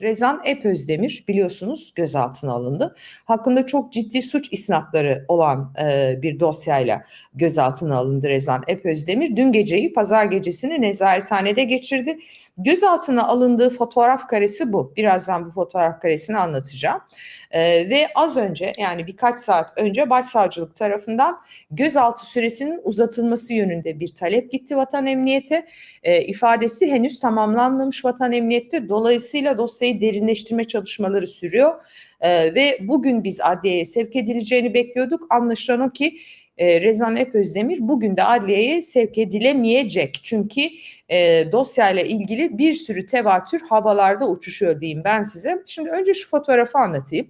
Rezan Epözdemir biliyorsunuz gözaltına alındı. Hakkında çok ciddi suç isnatları olan e, bir dosyayla gözaltına alındı Rezan Epözdemir. Dün geceyi pazar gecesini nezarethanede geçirdi. Gözaltına alındığı fotoğraf karesi bu. Birazdan bu fotoğraf karesini anlatacağım. E, ve az önce yani birkaç saat önce başsavcılık tarafından gözaltı süresinin uzatılması yönünde bir talep gitti vatan emniyete. E, ifadesi henüz tamamlanmamış vatan emniyette. Dolayısıyla dosyayı derinleştirme çalışmaları sürüyor. E, ve bugün biz adliyeye sevk edileceğini bekliyorduk. Anlaşılan o ki e, Rezan Epözdemir bugün de adliyeye sevk edilemeyecek. Çünkü e, dosyayla ilgili bir sürü tevatür havalarda uçuşuyor diyeyim ben size. Şimdi önce şu fotoğrafı anlatayım.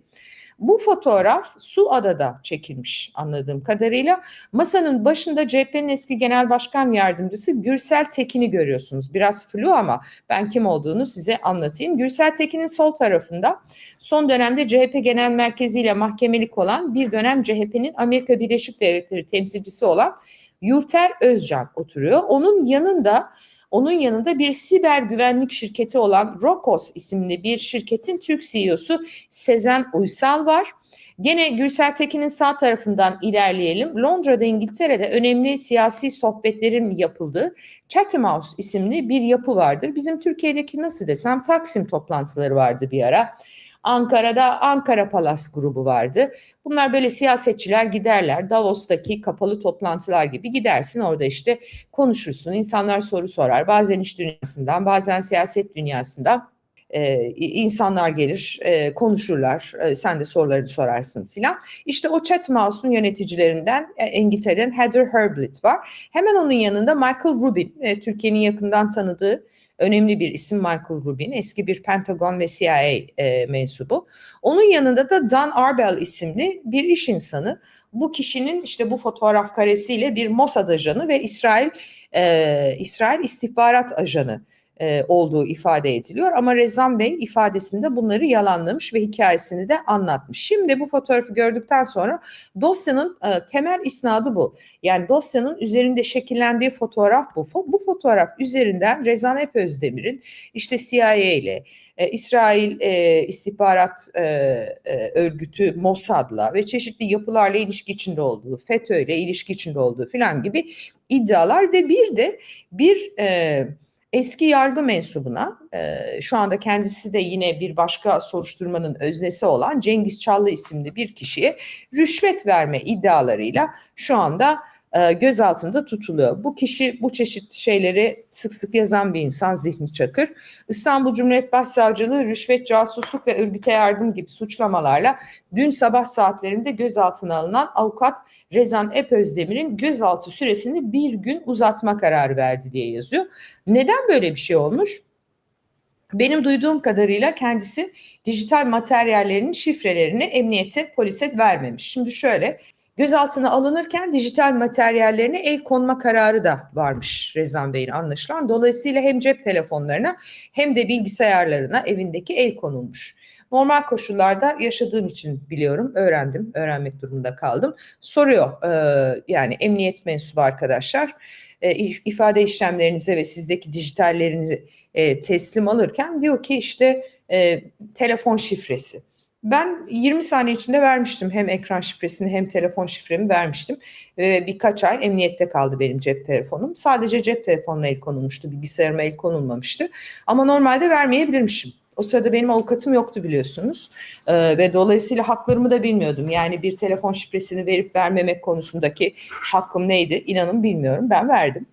Bu fotoğraf Su Adada çekilmiş anladığım kadarıyla. Masanın başında CHP'nin eski genel başkan yardımcısı Gürsel Tekin'i görüyorsunuz. Biraz flu ama ben kim olduğunu size anlatayım. Gürsel Tekin'in sol tarafında son dönemde CHP Genel Merkezi ile mahkemelik olan bir dönem CHP'nin Amerika Birleşik Devletleri temsilcisi olan Yurter Özcan oturuyor. Onun yanında onun yanında bir siber güvenlik şirketi olan Rokos isimli bir şirketin Türk CEO'su Sezen Uysal var. Gene Gürsel Tekin'in sağ tarafından ilerleyelim. Londra'da İngiltere'de önemli siyasi sohbetlerin yapıldığı Chatham House isimli bir yapı vardır. Bizim Türkiye'deki nasıl desem Taksim toplantıları vardı bir ara. Ankara'da Ankara Palas grubu vardı. Bunlar böyle siyasetçiler giderler. Davos'taki kapalı toplantılar gibi gidersin orada işte konuşursun. İnsanlar soru sorar. Bazen iş dünyasından, bazen siyaset dünyasından e, insanlar gelir, e, konuşurlar. E, sen de sorularını sorarsın filan. İşte o Chatham House'un yöneticilerinden e, Heather Herblit var. Hemen onun yanında Michael Rubin, e, Türkiye'nin yakından tanıdığı önemli bir isim Michael Rubin, eski bir Pentagon ve CIA e, mensubu. Onun yanında da Dan Arbel isimli bir iş insanı. Bu kişinin işte bu fotoğraf karesiyle bir Mossad ajanı ve İsrail e, İsrail istihbarat ajanı e, olduğu ifade ediliyor. Ama Rezan Bey ifadesinde bunları yalanlamış ve hikayesini de anlatmış. Şimdi bu fotoğrafı gördükten sonra dosyanın e, temel isnadı bu. Yani dosyanın üzerinde şekillendiği fotoğraf bu. Bu fotoğraf üzerinden Rezan Epözdemir'in işte CIA ile e, İsrail e, istihbarat e, e, örgütü Mossad'la ve çeşitli yapılarla ilişki içinde olduğu, FETÖ ile ilişki içinde olduğu filan gibi iddialar ve bir de bir e, eski yargı mensubuna e, şu anda kendisi de yine bir başka soruşturmanın öznesi olan Cengiz Çallı isimli bir kişiye rüşvet verme iddialarıyla şu anda e, gözaltında tutuluyor. Bu kişi bu çeşit şeyleri sık sık yazan bir insan Zihni Çakır. İstanbul Cumhuriyet Başsavcılığı rüşvet, casusluk ve örgüte yardım gibi suçlamalarla dün sabah saatlerinde gözaltına alınan avukat Rezan Epözdemir'in gözaltı süresini bir gün uzatma kararı verdi diye yazıyor. Neden böyle bir şey olmuş? Benim duyduğum kadarıyla kendisi dijital materyallerinin şifrelerini emniyete, polise vermemiş. Şimdi şöyle, gözaltına alınırken dijital materyallerine el konma kararı da varmış Rezan Bey'in anlaşılan. Dolayısıyla hem cep telefonlarına hem de bilgisayarlarına evindeki el konulmuş. Normal koşullarda yaşadığım için biliyorum, öğrendim, öğrenmek durumunda kaldım. Soruyor e, yani emniyet mensubu arkadaşlar e, ifade işlemlerinize ve sizdeki dijitallerinizi e, teslim alırken diyor ki işte e, telefon şifresi. Ben 20 saniye içinde vermiştim hem ekran şifresini hem telefon şifremi vermiştim. Ve birkaç ay emniyette kaldı benim cep telefonum. Sadece cep telefonuna el konulmuştu, bilgisayarıma el konulmamıştı. Ama normalde vermeyebilirmişim. O sırada benim avukatım yoktu biliyorsunuz ee, ve dolayısıyla haklarımı da bilmiyordum. Yani bir telefon şifresini verip vermemek konusundaki hakkım neydi inanın bilmiyorum. Ben verdim.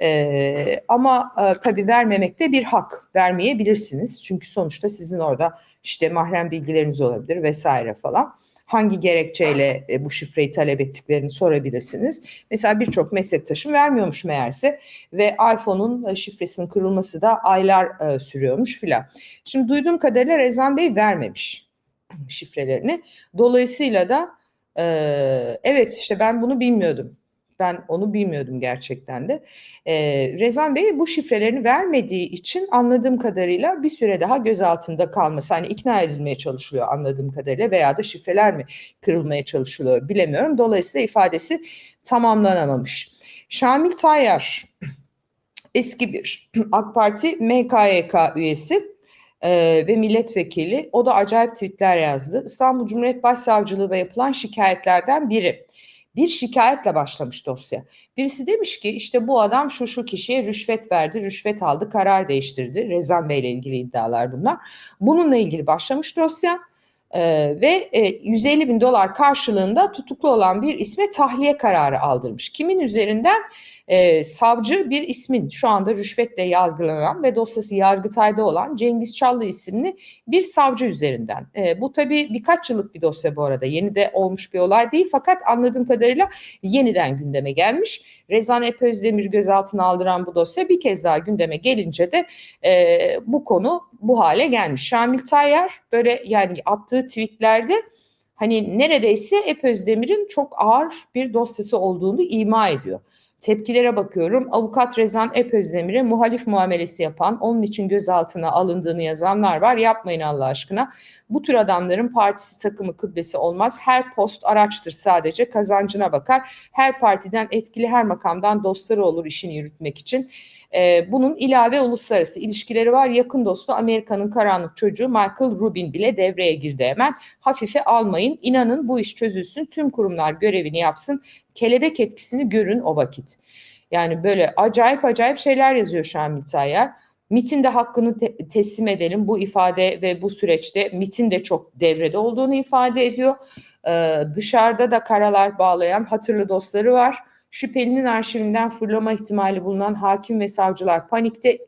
Ee, ama e, tabii vermemek de bir hak. Vermeyebilirsiniz. Çünkü sonuçta sizin orada işte mahrem bilgileriniz olabilir vesaire falan hangi gerekçeyle e, bu şifreyi talep ettiklerini sorabilirsiniz. Mesela birçok meslektaşım vermiyormuş meğerse ve iPhone'un e, şifresinin kırılması da aylar e, sürüyormuş filan. Şimdi duyduğum kadarıyla Rezan Bey vermemiş şifrelerini. Dolayısıyla da evet işte ben bunu bilmiyordum ben onu bilmiyordum gerçekten de. Ee, Rezan Bey bu şifrelerini vermediği için anladığım kadarıyla bir süre daha gözaltında kalması. Hani ikna edilmeye çalışılıyor anladığım kadarıyla veya da şifreler mi kırılmaya çalışılıyor bilemiyorum. Dolayısıyla ifadesi tamamlanamamış. Şamil Tayyar eski bir AK Parti MKYK üyesi e, ve milletvekili. O da acayip tweetler yazdı. İstanbul Cumhuriyet Başsavcılığı'na yapılan şikayetlerden biri. Bir şikayetle başlamış dosya. Birisi demiş ki işte bu adam şu şu kişiye rüşvet verdi, rüşvet aldı, karar değiştirdi. Rezan Bey ile ilgili iddialar bunlar. Bununla ilgili başlamış dosya. Ee, ve e, 150 bin dolar karşılığında tutuklu olan bir isme tahliye kararı aldırmış. Kimin üzerinden? E, savcı bir ismin şu anda rüşvetle yargılanan ve dosyası Yargıtay'da olan Cengiz Çallı isimli bir savcı üzerinden. E, bu tabii birkaç yıllık bir dosya bu arada. Yeni de olmuş bir olay değil fakat anladığım kadarıyla yeniden gündeme gelmiş. Rezan Epözdemir gözaltına aldıran bu dosya bir kez daha gündeme gelince de e, bu konu bu hale gelmiş. Şamil Tayyar böyle yani attığı tweetlerde hani neredeyse Epözdemir'in çok ağır bir dosyası olduğunu ima ediyor. Tepkilere bakıyorum. Avukat Rezan Epözdemir'e muhalif muamelesi yapan, onun için gözaltına alındığını yazanlar var. Yapmayın Allah aşkına. Bu tür adamların partisi takımı kıblesi olmaz. Her post araçtır sadece. Kazancına bakar. Her partiden etkili her makamdan dostları olur işini yürütmek için. Ee, bunun ilave uluslararası ilişkileri var. Yakın dostu Amerika'nın karanlık çocuğu Michael Rubin bile devreye girdi hemen. Hafife almayın. İnanın bu iş çözülsün. Tüm kurumlar görevini yapsın kelebek etkisini görün o vakit. Yani böyle acayip acayip şeyler yazıyor şu an Tayyar. MIT'in de hakkını te- teslim edelim. Bu ifade ve bu süreçte MIT'in de çok devrede olduğunu ifade ediyor. Ee, dışarıda da karalar bağlayan hatırlı dostları var. Şüphelinin arşivinden fırlama ihtimali bulunan hakim ve savcılar panikte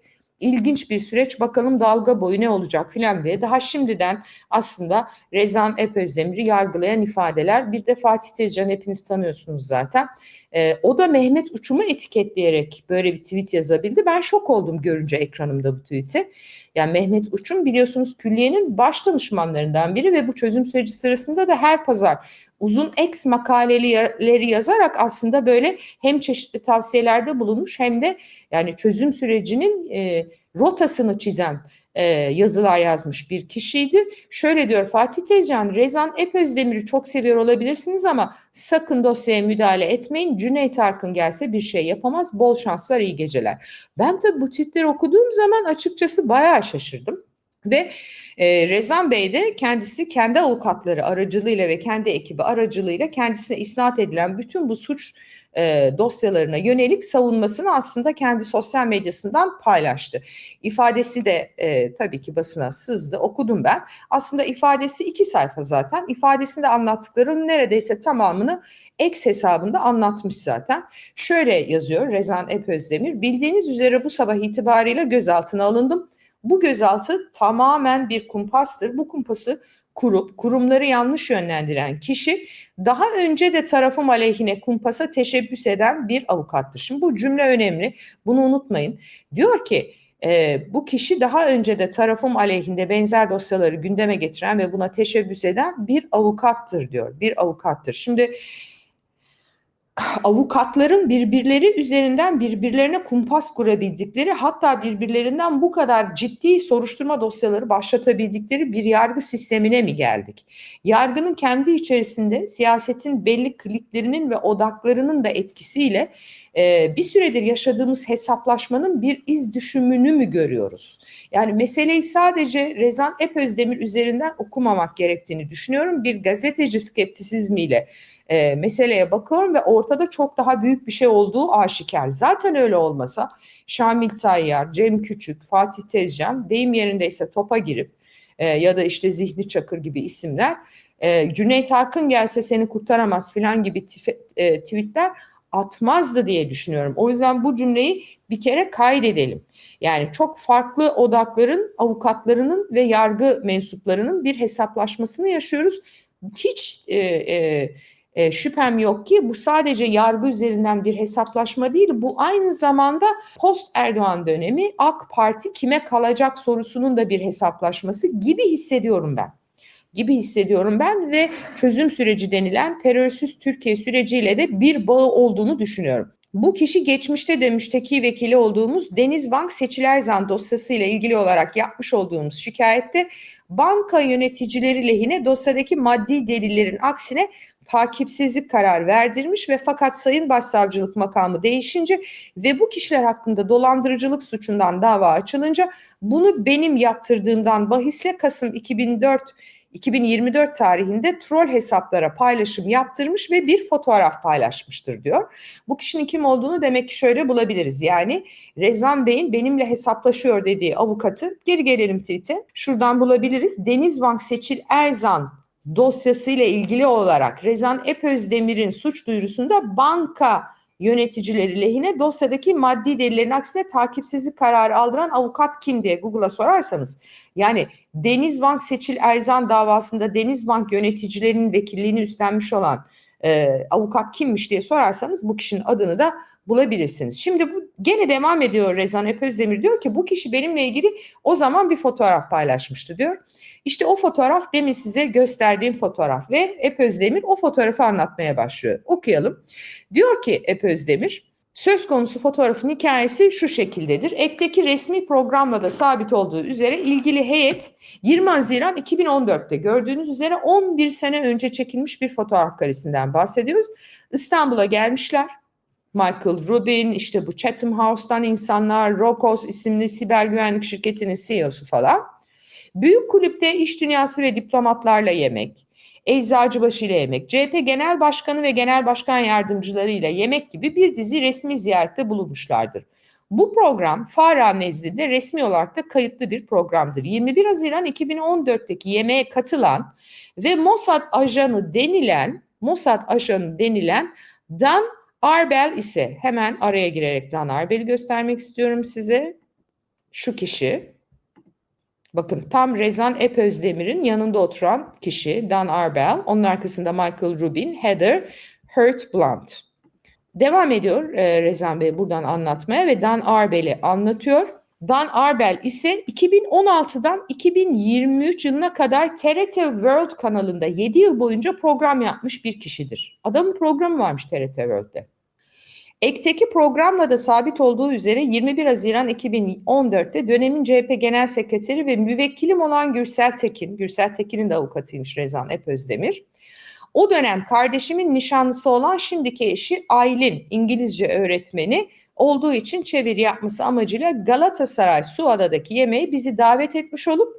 ilginç bir süreç. Bakalım dalga boyu ne olacak filan diye. Daha şimdiden aslında Rezan Epözdemir'i yargılayan ifadeler. Bir de Fatih Tezcan hepiniz tanıyorsunuz zaten. E, o da Mehmet Uçum'u etiketleyerek böyle bir tweet yazabildi. Ben şok oldum görünce ekranımda bu tweet'i. Yani Mehmet Uçum biliyorsunuz külliyenin baş danışmanlarından biri ve bu çözüm süreci sırasında da her pazar uzun ex makaleleri yazarak aslında böyle hem çeşitli tavsiyelerde bulunmuş hem de yani çözüm sürecinin e, rotasını çizen e, yazılar yazmış bir kişiydi. Şöyle diyor Fatih Tezcan, Rezan Epözdemir'i çok seviyor olabilirsiniz ama sakın dosyaya müdahale etmeyin. Cüneyt Arkın gelse bir şey yapamaz. Bol şanslar, iyi geceler. Ben tabii bu tweetleri okuduğum zaman açıkçası bayağı şaşırdım. Ve e, Rezan Bey de kendisi kendi avukatları aracılığıyla ve kendi ekibi aracılığıyla kendisine isnat edilen bütün bu suç e, dosyalarına yönelik savunmasını aslında kendi sosyal medyasından paylaştı. İfadesi de e, tabii ki basına sızdı, okudum ben. Aslında ifadesi iki sayfa zaten. İfadesinde anlattıklarının neredeyse tamamını X hesabında anlatmış zaten. Şöyle yazıyor Rezan Epözdemir. Bildiğiniz üzere bu sabah itibariyle gözaltına alındım. Bu gözaltı tamamen bir kumpastır. Bu kumpası kurup kurumları yanlış yönlendiren kişi daha önce de tarafım aleyhine kumpasa teşebbüs eden bir avukattır. Şimdi bu cümle önemli. Bunu unutmayın. Diyor ki e, bu kişi daha önce de tarafım aleyhinde benzer dosyaları gündeme getiren ve buna teşebbüs eden bir avukattır diyor. Bir avukattır. Şimdi avukatların birbirleri üzerinden birbirlerine kumpas kurabildikleri hatta birbirlerinden bu kadar ciddi soruşturma dosyaları başlatabildikleri bir yargı sistemine mi geldik? Yargının kendi içerisinde siyasetin belli kliklerinin ve odaklarının da etkisiyle e, bir süredir yaşadığımız hesaplaşmanın bir iz düşümünü mü görüyoruz? Yani meseleyi sadece Rezan Epözdemir üzerinden okumamak gerektiğini düşünüyorum. Bir gazeteci skeptisizmiyle e, meseleye bakıyorum ve ortada çok daha büyük bir şey olduğu aşikar. Zaten öyle olmasa Şamil Tayyar, Cem Küçük, Fatih Tezcan deyim yerindeyse topa girip e, ya da işte Zihni Çakır gibi isimler e, Cüneyt Arkın gelse seni kurtaramaz filan gibi tife, e, tweetler atmazdı diye düşünüyorum. O yüzden bu cümleyi bir kere kaydedelim. Yani çok farklı odakların, avukatlarının ve yargı mensuplarının bir hesaplaşmasını yaşıyoruz. Hiç e, e, e, şüphem yok ki bu sadece yargı üzerinden bir hesaplaşma değil. Bu aynı zamanda post Erdoğan dönemi AK Parti kime kalacak sorusunun da bir hesaplaşması gibi hissediyorum ben gibi hissediyorum ben ve çözüm süreci denilen terörsüz Türkiye süreciyle de bir bağı olduğunu düşünüyorum. Bu kişi geçmişte de müşteki vekili olduğumuz Denizbank Seçiler Zan dosyası ile ilgili olarak yapmış olduğumuz şikayette banka yöneticileri lehine dosyadaki maddi delillerin aksine takipsizlik karar verdirmiş ve fakat Sayın Başsavcılık makamı değişince ve bu kişiler hakkında dolandırıcılık suçundan dava açılınca bunu benim yaptırdığımdan bahisle Kasım 2004 2024 tarihinde troll hesaplara paylaşım yaptırmış ve bir fotoğraf paylaşmıştır diyor. Bu kişinin kim olduğunu demek ki şöyle bulabiliriz. Yani Rezan Bey'in benimle hesaplaşıyor dediği avukatı geri gelelim tweet'e. Şuradan bulabiliriz. Denizbank Seçil Erzan dosyasıyla ilgili olarak Rezan Epözdemir'in suç duyurusunda banka yöneticileri lehine dosyadaki maddi delillerin aksine takipsizlik kararı aldıran avukat kim diye Google'a sorarsanız yani Denizbank Seçil Erzan davasında Denizbank yöneticilerinin vekilliğini üstlenmiş olan e, avukat kimmiş diye sorarsanız bu kişinin adını da bulabilirsiniz. Şimdi bu gene devam ediyor Rezan Epözdemir diyor ki bu kişi benimle ilgili o zaman bir fotoğraf paylaşmıştı diyor. İşte o fotoğraf demin size gösterdiğim fotoğraf ve Epözdemir o fotoğrafı anlatmaya başlıyor. Okuyalım. Diyor ki Epözdemir Söz konusu fotoğrafın hikayesi şu şekildedir. Ekteki resmi programla da sabit olduğu üzere ilgili heyet 20 Haziran 2014'te gördüğünüz üzere 11 sene önce çekilmiş bir fotoğraf karesinden bahsediyoruz. İstanbul'a gelmişler. Michael Rubin, işte bu Chatham House'tan insanlar, Rokos isimli siber güvenlik şirketinin CEO'su falan. Büyük kulüpte iş dünyası ve diplomatlarla yemek, Eczacıbaşı ile yemek, CHP Genel Başkanı ve Genel Başkan Yardımcıları yemek gibi bir dizi resmi ziyarette bulunmuşlardır. Bu program FARA nezdinde resmi olarak da kayıtlı bir programdır. 21 Haziran 2014'teki yemeğe katılan ve Mossad ajanı denilen Mossad ajanı denilen Dan Arbel ise hemen araya girerek Dan Arbel'i göstermek istiyorum size. Şu kişi Bakın tam Rezan Epözdemir'in yanında oturan kişi Dan Arbel, onun arkasında Michael Rubin, Heather Hurt Blunt. Devam ediyor e, Rezan Bey buradan anlatmaya ve Dan Arbel'i anlatıyor. Dan Arbel ise 2016'dan 2023 yılına kadar TRT World kanalında 7 yıl boyunca program yapmış bir kişidir. Adamın programı varmış TRT World'de. Ekteki programla da sabit olduğu üzere 21 Haziran 2014'te dönemin CHP Genel Sekreteri ve müvekkilim olan Gürsel Tekin, Gürsel Tekin'in de avukatıymış Rezan Epözdemir. O dönem kardeşimin nişanlısı olan şimdiki eşi Aylin İngilizce öğretmeni olduğu için çeviri yapması amacıyla Galatasaray Suada'daki yemeğe bizi davet etmiş olup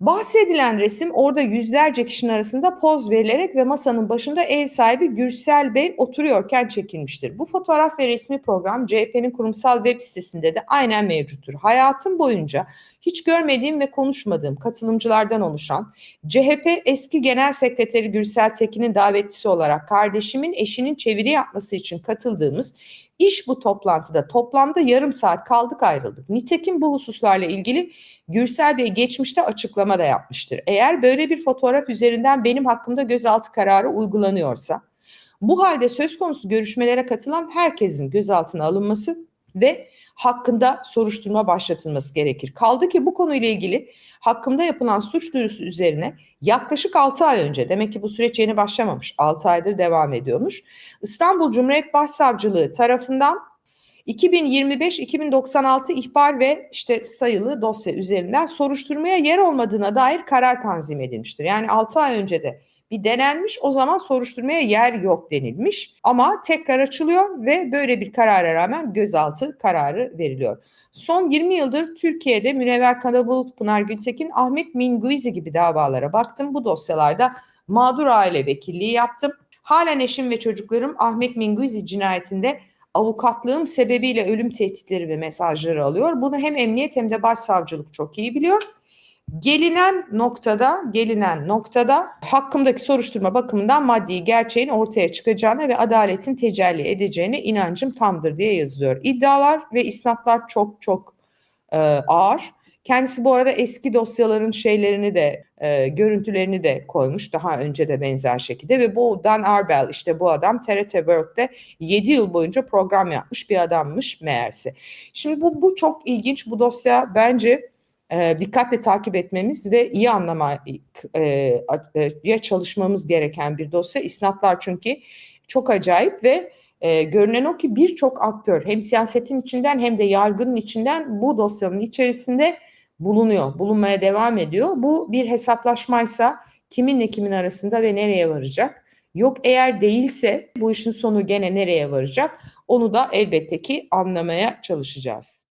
Bahsedilen resim orada yüzlerce kişinin arasında poz verilerek ve masanın başında ev sahibi Gürsel Bey oturuyorken çekilmiştir. Bu fotoğraf ve resmi program CHP'nin kurumsal web sitesinde de aynen mevcuttur. Hayatım boyunca hiç görmediğim ve konuşmadığım katılımcılardan oluşan CHP eski genel sekreteri Gürsel Tekin'in davetlisi olarak kardeşimin eşinin çeviri yapması için katıldığımız İş bu toplantıda toplamda yarım saat kaldık ayrıldık. Nitekim bu hususlarla ilgili Gürsel Bey geçmişte açıklama da yapmıştır. Eğer böyle bir fotoğraf üzerinden benim hakkımda gözaltı kararı uygulanıyorsa bu halde söz konusu görüşmelere katılan herkesin gözaltına alınması ve hakkında soruşturma başlatılması gerekir. Kaldı ki bu konuyla ilgili hakkında yapılan suç duyurusu üzerine yaklaşık 6 ay önce demek ki bu süreç yeni başlamamış 6 aydır devam ediyormuş. İstanbul Cumhuriyet Başsavcılığı tarafından 2025-2096 ihbar ve işte sayılı dosya üzerinden soruşturmaya yer olmadığına dair karar tanzim edilmiştir. Yani 6 ay önce de bir denenmiş o zaman soruşturmaya yer yok denilmiş ama tekrar açılıyor ve böyle bir karara rağmen gözaltı kararı veriliyor. Son 20 yıldır Türkiye'de Münevver Karabulut, Pınar Gültekin, Ahmet Minguizi gibi davalara baktım. Bu dosyalarda mağdur aile vekilliği yaptım. Halen eşim ve çocuklarım Ahmet Minguizi cinayetinde avukatlığım sebebiyle ölüm tehditleri ve mesajları alıyor. Bunu hem emniyet hem de başsavcılık çok iyi biliyor. Gelinen noktada, gelinen noktada hakkımdaki soruşturma bakımından maddi gerçeğin ortaya çıkacağına ve adaletin tecelli edeceğine inancım tamdır diye yazılıyor. İddialar ve isnatlar çok çok e, ağır. Kendisi bu arada eski dosyaların şeylerini de e, görüntülerini de koymuş daha önce de benzer şekilde ve bu Dan Arbel işte bu adam TRT World'de 7 yıl boyunca program yapmış bir adammış meğerse. Şimdi bu, bu çok ilginç bu dosya bence e, dikkatle takip etmemiz ve iyi anlamaya e, çalışmamız gereken bir dosya. İsnatlar çünkü çok acayip ve e, görünen o ki birçok aktör hem siyasetin içinden hem de yargının içinden bu dosyanın içerisinde bulunuyor, bulunmaya devam ediyor. Bu bir hesaplaşmaysa kiminle kimin arasında ve nereye varacak? Yok eğer değilse bu işin sonu gene nereye varacak? Onu da elbette ki anlamaya çalışacağız.